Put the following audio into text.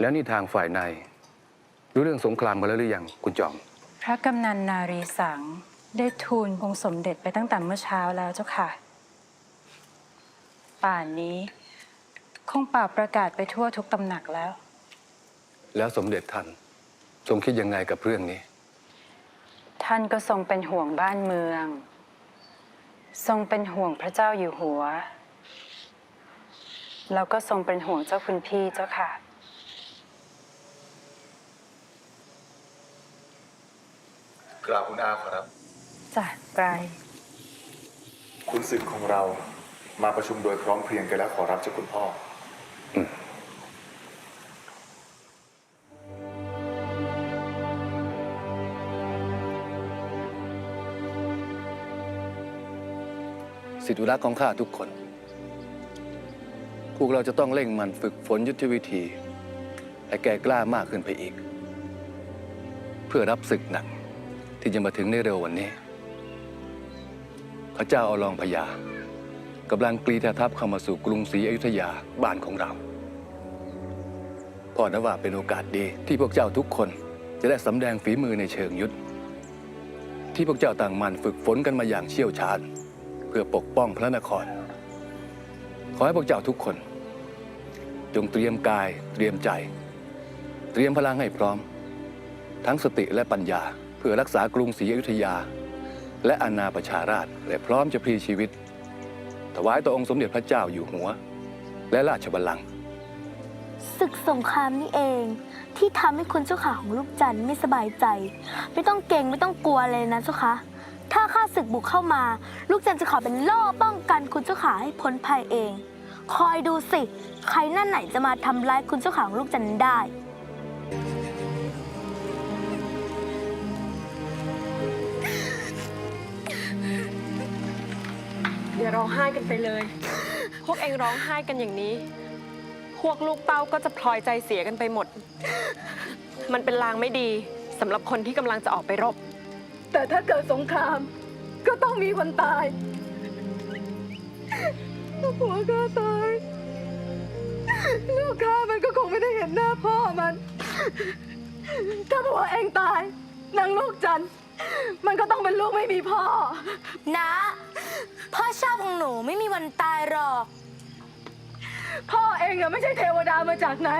แล้วนี่ทางฝ่ายในรู้เรื่องสงครามกันแล้วหรือยังคุณจอม พระกำนันนารีสังได้ทูลองค์สมเด็จไปตั้งแต่เมื่อเช้าแล้วเจ้าค่ะ ป่านนี้คงป่าประกาศไปทั่วทุกตำหนักแล้ว แล้วสมเด็จท่านทรงคิดยังไงกับเรื่องนี้ ท่านก็ทรงเป็นห่วงบ้านเมือง ทรงเป็นห่วงพระเจ้าอยู่หัว แล้วก็ทรงเป็นห่วงเจ้าคุณพี่เจ้าค่ะ กราบคุณอาขอรับ จ้ะไกรคุณศึกของเรามาประชุมโดยพร้อมเพรียงกันแล้วขอรับเจ้าคุณพ่ออมสิทธิรักของข้าทุกคน พวกเราจะต้องเร่งมันฝึกฝนยุทธวิธี ให้แก่กล้ามากขึ้นไปอีก เพื่อรับศึกหนัก ที่จะมาถึงในเร็ววันนี้ พระเจ้าอารองพญากำลังกรีธาทัพเข้ามาสู่กรุงศรีอยุธยาบ้านของเราพ่อนะว่าเป็นโอกาสดีที่พวกเจ้าทุกคนจะได้สำแดงฝีมือในเชิงยุทธที่พวกเจ้าต่างมันฝึกฝนกันมาอย่างเชี่ยวชาญ เพื่อปกป้องพระนคร ขอให้พวกเจ้าทุกคน จงเตรียมกายเตรียมใจ เตรียมพลังให้พร้อม ทั้งสติและปัญญา เพื่อรักษากรุงศรีอยุธยา และอาณาประชาราชและพร้อมจะพลีชีวิต ถวายต่อองค์สมเด็จพระเจ้าอยู่หัว และราชบัลลังก์ศึกสงครามนี่เอง ที่ทำให้คุณเจ้าขาของลูกจันทร์ไม่สบายใจ ไม่ต้องเกรงไม่ต้องกลัวเลยนะเจ้าคะถ้าข้าศึกบุกเข้ามา ลูกจันทร์จะขอเป็นล่ป้องกันคุณเจ้าขาให้พ้นภัยเอง คอยดูสิ ใครหนั่นไหนจะมาทำร้ายคุณเจ้าขาของลูกจันทร์ได้ อย่าร้องไห้กันไปเลย พวกเองร้องไห้กันอย่างนี้ พวกลูกเต้าก็จะพลอยใจเสียกันไปหมด มันเป็นลางไม่ดีสำหรับคนที่กำลังจะออกไปรบ แต่ถ้าเกิดสงคราม ก็ต้องมีคนตายถ้าผัวข้าตาย ลูกข้ามันก็คงไม่ได้เห็นหน้าพ่อมัน ถ้าผัวเองตายนางลูกจันทร์ มันก็ต้องเป็นลูกไม่มีพ่อ นะพ่อชอบของหนูไม่มีวันตายหรอก พ่อเองอะไม่ใช่เทวดามาจากไหน